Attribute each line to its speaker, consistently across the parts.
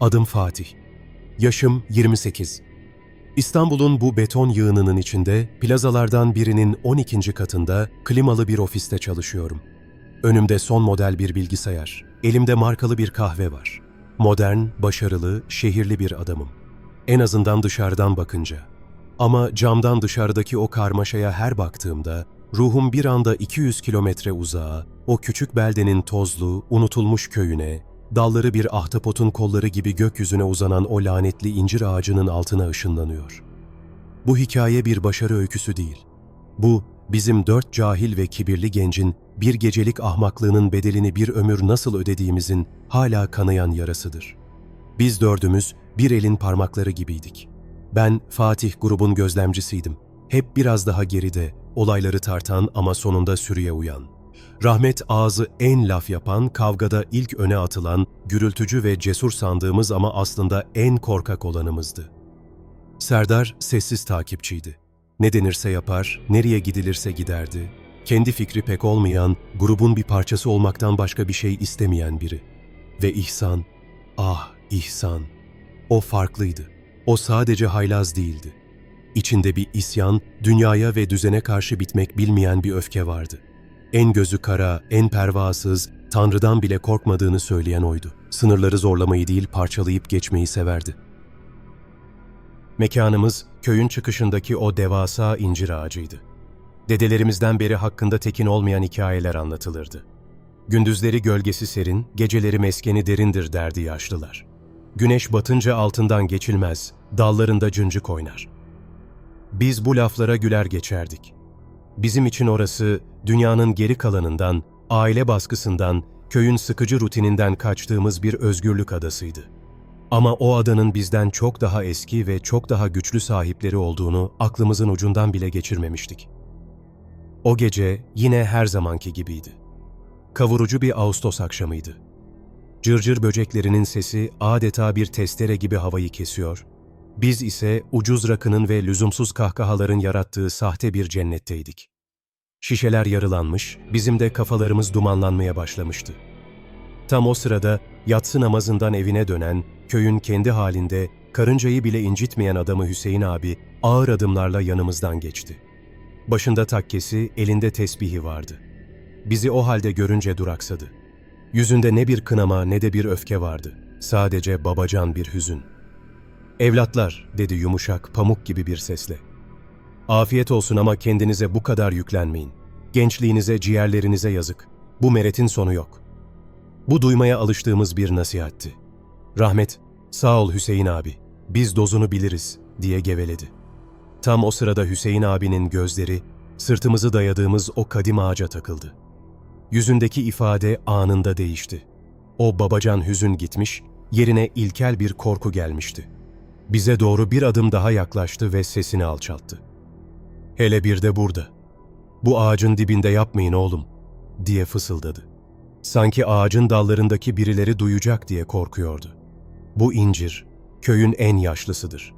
Speaker 1: Adım Fatih. Yaşım 28. İstanbul'un bu beton yığınının içinde plazalardan birinin 12. katında klimalı bir ofiste çalışıyorum. Önümde son model bir bilgisayar, elimde markalı bir kahve var. Modern, başarılı, şehirli bir adamım. En azından dışarıdan bakınca. Ama camdan dışarıdaki o karmaşaya her baktığımda ruhum bir anda 200 kilometre uzağa, o küçük beldenin tozlu, unutulmuş köyüne, dalları bir ahtapotun kolları gibi gökyüzüne uzanan o lanetli incir ağacının altına ışınlanıyor. Bu hikaye bir başarı öyküsü değil. Bu, bizim dört cahil ve kibirli gencin bir gecelik ahmaklığının bedelini bir ömür nasıl ödediğimizin hala kanayan yarasıdır. Biz dördümüz bir elin parmakları gibiydik. Ben Fatih grubun gözlemcisiydim. Hep biraz daha geride, olayları tartan ama sonunda sürüye uyan. Rahmet ağzı en laf yapan, kavgada ilk öne atılan, gürültücü ve cesur sandığımız ama aslında en korkak olanımızdı. Serdar sessiz takipçiydi. Ne denirse yapar, nereye gidilirse giderdi. Kendi fikri pek olmayan, grubun bir parçası olmaktan başka bir şey istemeyen biri. Ve İhsan, ah İhsan, o farklıydı. O sadece haylaz değildi. İçinde bir isyan, dünyaya ve düzene karşı bitmek bilmeyen bir öfke vardı. En gözü kara, en pervasız, Tanrı'dan bile korkmadığını söyleyen oydu. Sınırları zorlamayı değil parçalayıp geçmeyi severdi. Mekanımız köyün çıkışındaki o devasa incir ağacıydı. Dedelerimizden beri hakkında tekin olmayan hikayeler anlatılırdı. Gündüzleri gölgesi serin, geceleri meskeni derindir derdi yaşlılar. Güneş batınca altından geçilmez, dallarında cıncık oynar. Biz bu laflara güler geçerdik. Bizim için orası dünyanın geri kalanından, aile baskısından, köyün sıkıcı rutininden kaçtığımız bir özgürlük adasıydı. Ama o adanın bizden çok daha eski ve çok daha güçlü sahipleri olduğunu aklımızın ucundan bile geçirmemiştik. O gece yine her zamanki gibiydi. Kavurucu bir Ağustos akşamıydı. Cırcır böceklerinin sesi adeta bir testere gibi havayı kesiyor. Biz ise ucuz rakının ve lüzumsuz kahkahaların yarattığı sahte bir cennetteydik. Şişeler yarılanmış, bizim de kafalarımız dumanlanmaya başlamıştı. Tam o sırada yatsı namazından evine dönen, köyün kendi halinde karıncayı bile incitmeyen adamı Hüseyin abi ağır adımlarla yanımızdan geçti. Başında takkesi, elinde tesbihi vardı. Bizi o halde görünce duraksadı. Yüzünde ne bir kınama ne de bir öfke vardı. Sadece babacan bir hüzün. Evlatlar, dedi yumuşak, pamuk gibi bir sesle. Afiyet olsun ama kendinize bu kadar yüklenmeyin. Gençliğinize, ciğerlerinize yazık. Bu meretin sonu yok. Bu duymaya alıştığımız bir nasihatti. Rahmet, sağ ol Hüseyin abi, biz dozunu biliriz, diye geveledi. Tam o sırada Hüseyin abinin gözleri, sırtımızı dayadığımız o kadim ağaca takıldı. Yüzündeki ifade anında değişti. O babacan hüzün gitmiş, yerine ilkel bir korku gelmişti. Bize doğru bir adım daha yaklaştı ve sesini alçalttı. Hele bir de burada. Bu ağacın dibinde yapmayın oğlum, diye fısıldadı. Sanki ağacın dallarındaki birileri duyacak diye korkuyordu. Bu incir, köyün en yaşlısıdır.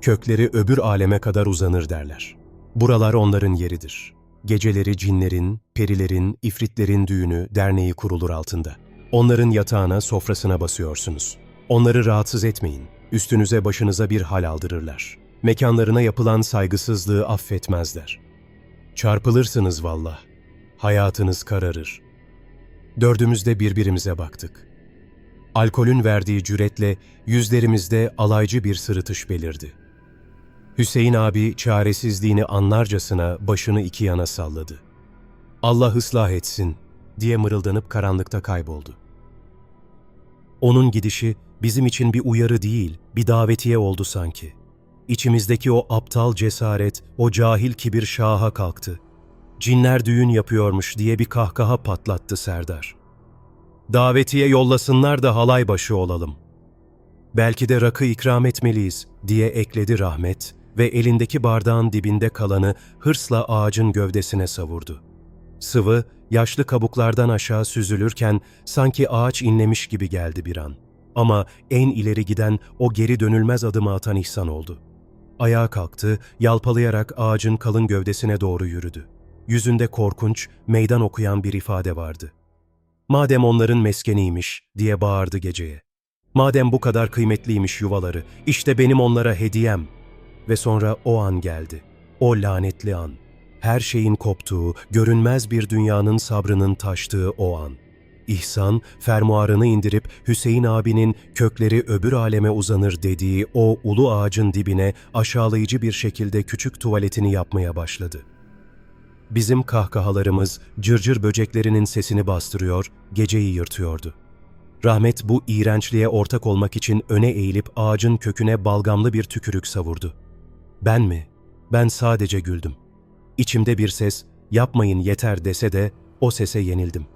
Speaker 1: Kökleri öbür aleme kadar uzanır derler. Buralar onların yeridir. Geceleri cinlerin, perilerin, ifritlerin düğünü, derneği kurulur altında. Onların yatağına, sofrasına basıyorsunuz. Onları rahatsız etmeyin. Üstünüze başınıza bir hal aldırırlar. Mekanlarına yapılan saygısızlığı affetmezler. Çarpılırsınız vallah. Hayatınız kararır. Dördümüz de birbirimize baktık. Alkolün verdiği cüretle yüzlerimizde alaycı bir sırıtış belirdi. Hüseyin abi çaresizliğini anlarcasına başını iki yana salladı. Allah ıslah etsin diye mırıldanıp karanlıkta kayboldu. Onun gidişi bizim için bir uyarı değil, bir davetiye oldu sanki. İçimizdeki o aptal cesaret, o cahil kibir şaha kalktı. Cinler düğün yapıyormuş diye bir kahkaha patlattı Serdar. Davetiye yollasınlar da halay başı olalım. Belki de rakı ikram etmeliyiz diye ekledi Rahmet ve elindeki bardağın dibinde kalanı hırsla ağacın gövdesine savurdu. Sıvı, yaşlı kabuklardan aşağı süzülürken sanki ağaç inlemiş gibi geldi bir an. Ama en ileri giden o geri dönülmez adımı atan İhsan oldu. Ayağa kalktı, yalpalayarak ağacın kalın gövdesine doğru yürüdü. Yüzünde korkunç, meydan okuyan bir ifade vardı. Madem onların meskeniymiş diye bağırdı geceye. Madem bu kadar kıymetliymiş yuvaları, işte benim onlara hediyem. Ve sonra o an geldi. O lanetli an. Her şeyin koptuğu, görünmez bir dünyanın sabrının taştığı o an. İhsan, fermuarını indirip Hüseyin abinin kökleri öbür aleme uzanır dediği o ulu ağacın dibine aşağılayıcı bir şekilde küçük tuvaletini yapmaya başladı. Bizim kahkahalarımız cırcır böceklerinin sesini bastırıyor, geceyi yırtıyordu. Rahmet bu iğrençliğe ortak olmak için öne eğilip ağacın köküne balgamlı bir tükürük savurdu. Ben mi? Ben sadece güldüm. İçimde bir ses, yapmayın yeter dese de o sese yenildim.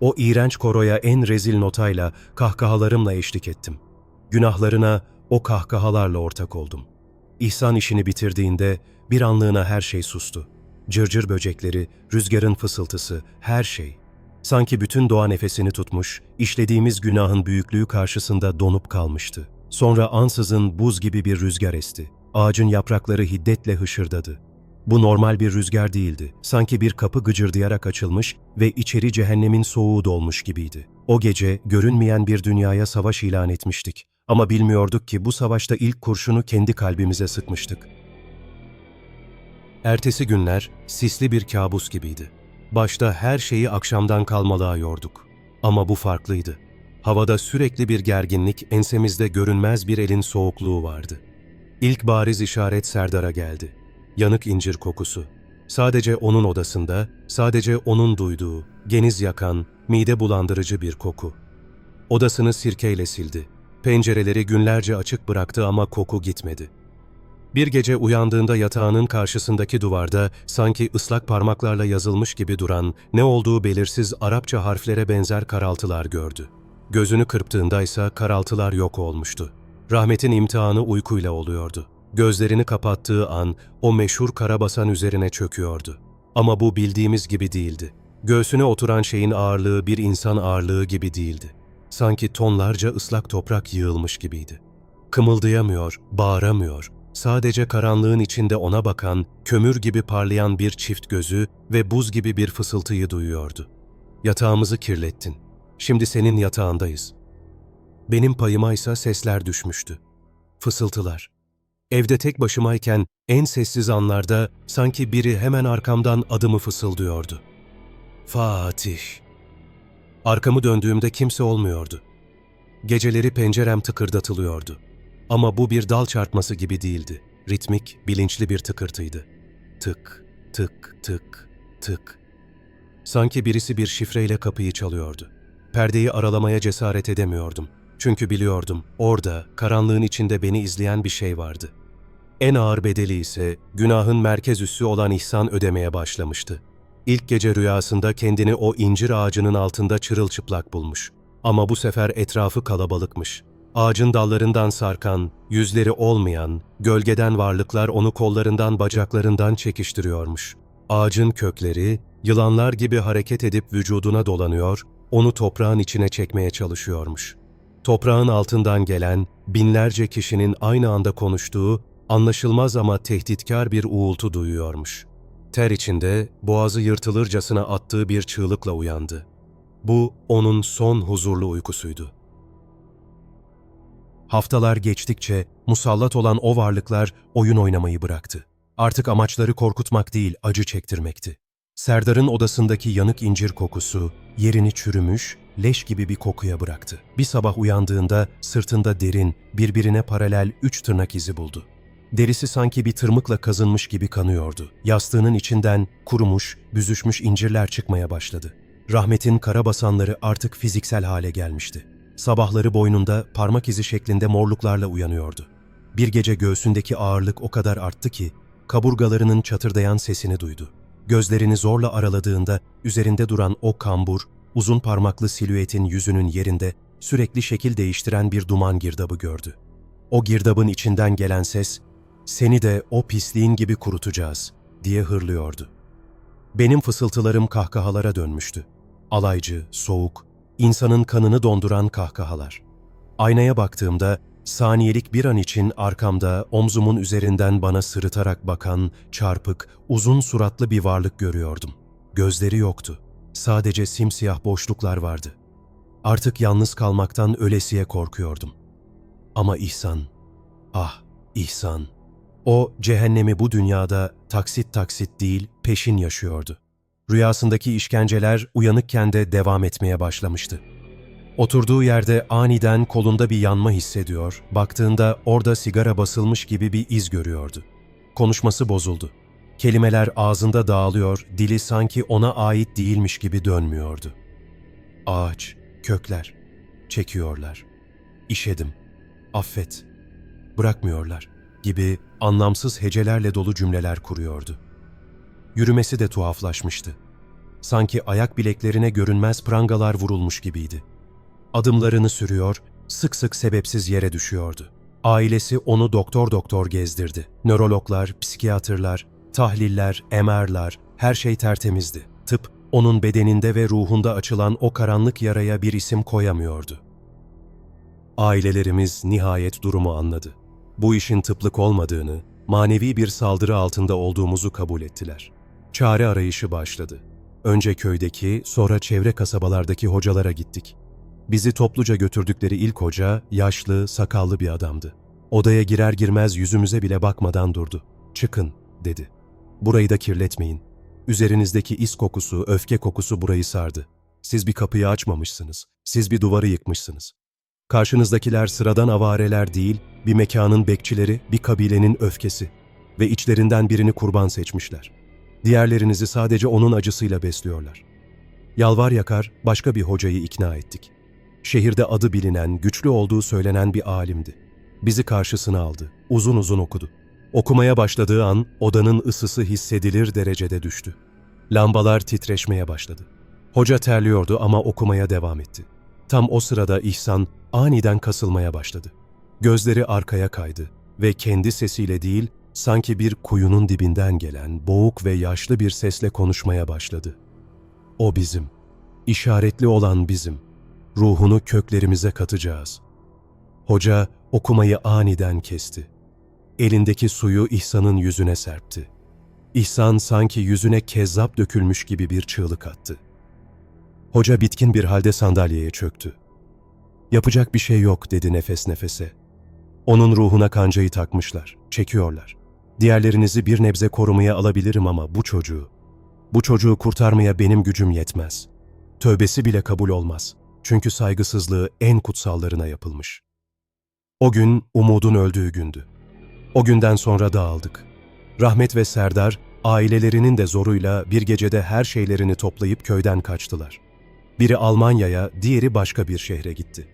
Speaker 1: O iğrenç koroya en rezil notayla, kahkahalarımla eşlik ettim. Günahlarına o kahkahalarla ortak oldum. İhsan işini bitirdiğinde bir anlığına her şey sustu. Cırcır böcekleri, rüzgarın fısıltısı, her şey. Sanki bütün doğa nefesini tutmuş, işlediğimiz günahın büyüklüğü karşısında donup kalmıştı. Sonra ansızın buz gibi bir rüzgar esti. Ağacın yaprakları hiddetle hışırdadı. Bu normal bir rüzgar değildi. Sanki bir kapı gıcırdayarak açılmış ve içeri cehennemin soğuğu dolmuş gibiydi. O gece görünmeyen bir dünyaya savaş ilan etmiştik. Ama bilmiyorduk ki bu savaşta ilk kurşunu kendi kalbimize sıkmıştık. Ertesi günler sisli bir kabus gibiydi. Başta her şeyi akşamdan kalmalığa yorduk. Ama bu farklıydı. Havada sürekli bir gerginlik, ensemizde görünmez bir elin soğukluğu vardı. İlk bariz işaret Serdar'a geldi. Yanık incir kokusu. Sadece onun odasında, sadece onun duyduğu, geniz yakan, mide bulandırıcı bir koku. Odasını sirkeyle sildi. Pencereleri günlerce açık bıraktı ama koku gitmedi. Bir gece uyandığında yatağının karşısındaki duvarda sanki ıslak parmaklarla yazılmış gibi duran, ne olduğu belirsiz Arapça harflere benzer karaltılar gördü. Gözünü kırptığında ise karaltılar yok olmuştu. Rahmetin imtihanı uykuyla oluyordu. Gözlerini kapattığı an o meşhur karabasan üzerine çöküyordu. Ama bu bildiğimiz gibi değildi. Göğsüne oturan şeyin ağırlığı bir insan ağırlığı gibi değildi. Sanki tonlarca ıslak toprak yığılmış gibiydi. Kımıldayamıyor, bağıramıyor, sadece karanlığın içinde ona bakan, kömür gibi parlayan bir çift gözü ve buz gibi bir fısıltıyı duyuyordu. Yatağımızı kirlettin. Şimdi senin yatağındayız. Benim payıma ise sesler düşmüştü. Fısıltılar. Evde tek başımayken en sessiz anlarda sanki biri hemen arkamdan adımı fısıldıyordu. Fatih. Arkamı döndüğümde kimse olmuyordu. Geceleri pencerem tıkırdatılıyordu. Ama bu bir dal çarpması gibi değildi. Ritmik, bilinçli bir tıkırtıydı. Tık, tık, tık, tık. Sanki birisi bir şifreyle kapıyı çalıyordu. Perdeyi aralamaya cesaret edemiyordum. Çünkü biliyordum, orada, karanlığın içinde beni izleyen bir şey vardı. En ağır bedeli ise günahın merkez üssü olan ihsan ödemeye başlamıştı. İlk gece rüyasında kendini o incir ağacının altında çırılçıplak bulmuş. Ama bu sefer etrafı kalabalıkmış. Ağacın dallarından sarkan, yüzleri olmayan, gölgeden varlıklar onu kollarından bacaklarından çekiştiriyormuş. Ağacın kökleri, yılanlar gibi hareket edip vücuduna dolanıyor, onu toprağın içine çekmeye çalışıyormuş. Toprağın altından gelen, binlerce kişinin aynı anda konuştuğu, anlaşılmaz ama tehditkar bir uğultu duyuyormuş. Ter içinde, boğazı yırtılırcasına attığı bir çığlıkla uyandı. Bu, onun son huzurlu uykusuydu. Haftalar geçtikçe musallat olan o varlıklar oyun oynamayı bıraktı. Artık amaçları korkutmak değil, acı çektirmekti. Serdar'ın odasındaki yanık incir kokusu yerini çürümüş, leş gibi bir kokuya bıraktı. Bir sabah uyandığında sırtında derin, birbirine paralel üç tırnak izi buldu. Derisi sanki bir tırmıkla kazınmış gibi kanıyordu. Yastığının içinden kurumuş, büzüşmüş incirler çıkmaya başladı. Rahmetin karabasanları artık fiziksel hale gelmişti. Sabahları boynunda parmak izi şeklinde morluklarla uyanıyordu. Bir gece göğsündeki ağırlık o kadar arttı ki kaburgalarının çatırdayan sesini duydu. Gözlerini zorla araladığında üzerinde duran o kambur, uzun parmaklı silüetin yüzünün yerinde sürekli şekil değiştiren bir duman girdabı gördü. O girdabın içinden gelen ses, ''Seni de o pisliğin gibi kurutacağız.'' diye hırlıyordu. Benim fısıltılarım kahkahalara dönmüştü. Alaycı, soğuk, insanın kanını donduran kahkahalar. Aynaya baktığımda saniyelik bir an için arkamda omzumun üzerinden bana sırıtarak bakan, çarpık, uzun suratlı bir varlık görüyordum. Gözleri yoktu. Sadece simsiyah boşluklar vardı. Artık yalnız kalmaktan ölesiye korkuyordum. Ama İhsan, ah İhsan. O cehennemi bu dünyada taksit taksit değil peşin yaşıyordu. Rüyasındaki işkenceler uyanıkken de devam etmeye başlamıştı. Oturduğu yerde aniden kolunda bir yanma hissediyor, baktığında orada sigara basılmış gibi bir iz görüyordu. Konuşması bozuldu. Kelimeler ağzında dağılıyor, dili sanki ona ait değilmiş gibi dönmüyordu. Ağaç, kökler, çekiyorlar. İşedim, affet, bırakmıyorlar gibi anlamsız hecelerle dolu cümleler kuruyordu. Yürümesi de tuhaflaşmıştı. Sanki ayak bileklerine görünmez prangalar vurulmuş gibiydi. Adımlarını sürüyor, sık sık sebepsiz yere düşüyordu. Ailesi onu doktor doktor gezdirdi. Nörologlar, psikiyatrlar, tahliller, MR'lar, her şey tertemizdi. Tıp, onun bedeninde ve ruhunda açılan o karanlık yaraya bir isim koyamıyordu. Ailelerimiz nihayet durumu anladı. Bu işin tıplık olmadığını, manevi bir saldırı altında olduğumuzu kabul ettiler. Çare arayışı başladı. Önce köydeki, sonra çevre kasabalardaki hocalara gittik. Bizi topluca götürdükleri ilk hoca, yaşlı, sakallı bir adamdı. Odaya girer girmez yüzümüze bile bakmadan durdu. Çıkın, dedi. Burayı da kirletmeyin. Üzerinizdeki is kokusu, öfke kokusu burayı sardı. Siz bir kapıyı açmamışsınız. Siz bir duvarı yıkmışsınız. Karşınızdakiler sıradan avareler değil, bir mekanın bekçileri, bir kabilenin öfkesi. Ve içlerinden birini kurban seçmişler. Diğerlerinizi sadece onun acısıyla besliyorlar. Yalvar yakar başka bir hocayı ikna ettik. Şehirde adı bilinen, güçlü olduğu söylenen bir alimdi. Bizi karşısına aldı, uzun uzun okudu. Okumaya başladığı an odanın ısısı hissedilir derecede düştü. Lambalar titreşmeye başladı. Hoca terliyordu ama okumaya devam etti. Tam o sırada İhsan aniden kasılmaya başladı. Gözleri arkaya kaydı ve kendi sesiyle değil, sanki bir kuyunun dibinden gelen boğuk ve yaşlı bir sesle konuşmaya başladı. O bizim, işaretli olan bizim. Ruhunu köklerimize katacağız. Hoca okumayı aniden kesti. Elindeki suyu İhsan'ın yüzüne serpti. İhsan sanki yüzüne kezzap dökülmüş gibi bir çığlık attı. Hoca bitkin bir halde sandalyeye çöktü. Yapacak bir şey yok dedi nefes nefese. Onun ruhuna kancayı takmışlar, çekiyorlar. Diğerlerinizi bir nebze korumaya alabilirim ama bu çocuğu, bu çocuğu kurtarmaya benim gücüm yetmez. Tövbesi bile kabul olmaz. Çünkü saygısızlığı en kutsallarına yapılmış. O gün umudun öldüğü gündü. O günden sonra dağıldık. Rahmet ve Serdar ailelerinin de zoruyla bir gecede her şeylerini toplayıp köyden kaçtılar. Biri Almanya'ya, diğeri başka bir şehre gitti.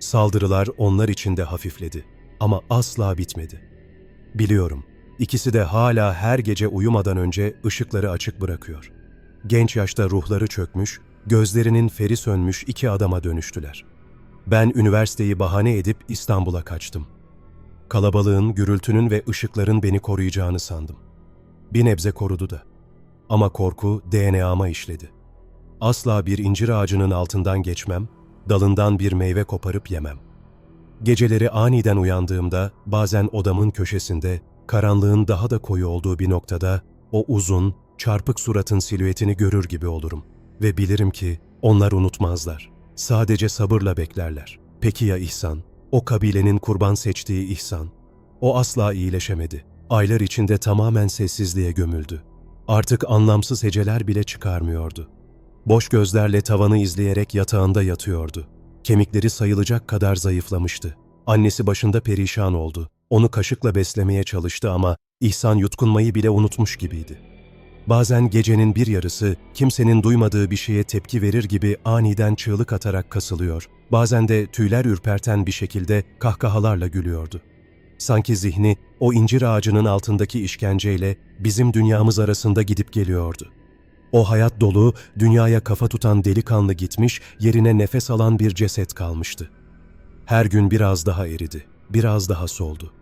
Speaker 1: Saldırılar onlar için de hafifledi ama asla bitmedi. Biliyorum, ikisi de hala her gece uyumadan önce ışıkları açık bırakıyor. Genç yaşta ruhları çökmüş, gözlerinin feri sönmüş iki adama dönüştüler. Ben üniversiteyi bahane edip İstanbul'a kaçtım. Kalabalığın, gürültünün ve ışıkların beni koruyacağını sandım. Bir nebze korudu da. Ama korku DNA'ma işledi. Asla bir incir ağacının altından geçmem, dalından bir meyve koparıp yemem. Geceleri aniden uyandığımda bazen odamın köşesinde, karanlığın daha da koyu olduğu bir noktada o uzun, çarpık suratın silüetini görür gibi olurum. Ve bilirim ki onlar unutmazlar. Sadece sabırla beklerler. Peki ya İhsan? O kabilenin kurban seçtiği İhsan. O asla iyileşemedi. Aylar içinde tamamen sessizliğe gömüldü. Artık anlamsız heceler bile çıkarmıyordu. Boş gözlerle tavanı izleyerek yatağında yatıyordu. Kemikleri sayılacak kadar zayıflamıştı. Annesi başında perişan oldu. Onu kaşıkla beslemeye çalıştı ama İhsan yutkunmayı bile unutmuş gibiydi. Bazen gecenin bir yarısı kimsenin duymadığı bir şeye tepki verir gibi aniden çığlık atarak kasılıyor. Bazen de tüyler ürperten bir şekilde kahkahalarla gülüyordu. Sanki zihni o incir ağacının altındaki işkenceyle bizim dünyamız arasında gidip geliyordu. O hayat dolu, dünyaya kafa tutan delikanlı gitmiş, yerine nefes alan bir ceset kalmıştı. Her gün biraz daha eridi, biraz daha soldu.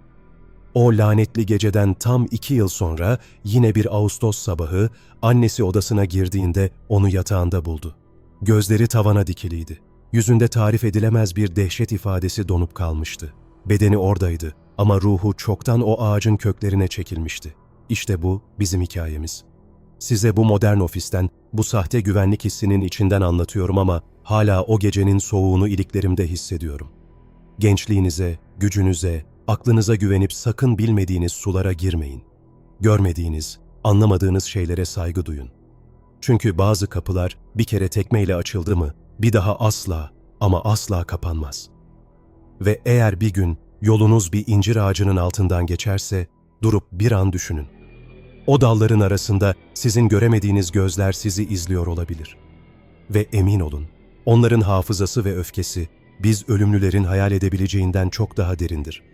Speaker 1: O lanetli geceden tam iki yıl sonra yine bir Ağustos sabahı annesi odasına girdiğinde onu yatağında buldu. Gözleri tavana dikiliydi. Yüzünde tarif edilemez bir dehşet ifadesi donup kalmıştı. Bedeni oradaydı ama ruhu çoktan o ağacın köklerine çekilmişti. İşte bu bizim hikayemiz. Size bu modern ofisten, bu sahte güvenlik hissinin içinden anlatıyorum ama hala o gecenin soğuğunu iliklerimde hissediyorum. Gençliğinize, gücünüze, aklınıza güvenip sakın bilmediğiniz sulara girmeyin. Görmediğiniz, anlamadığınız şeylere saygı duyun. Çünkü bazı kapılar bir kere tekmeyle açıldı mı, bir daha asla ama asla kapanmaz. Ve eğer bir gün yolunuz bir incir ağacının altından geçerse, durup bir an düşünün. O dalların arasında sizin göremediğiniz gözler sizi izliyor olabilir. Ve emin olun, onların hafızası ve öfkesi biz ölümlülerin hayal edebileceğinden çok daha derindir.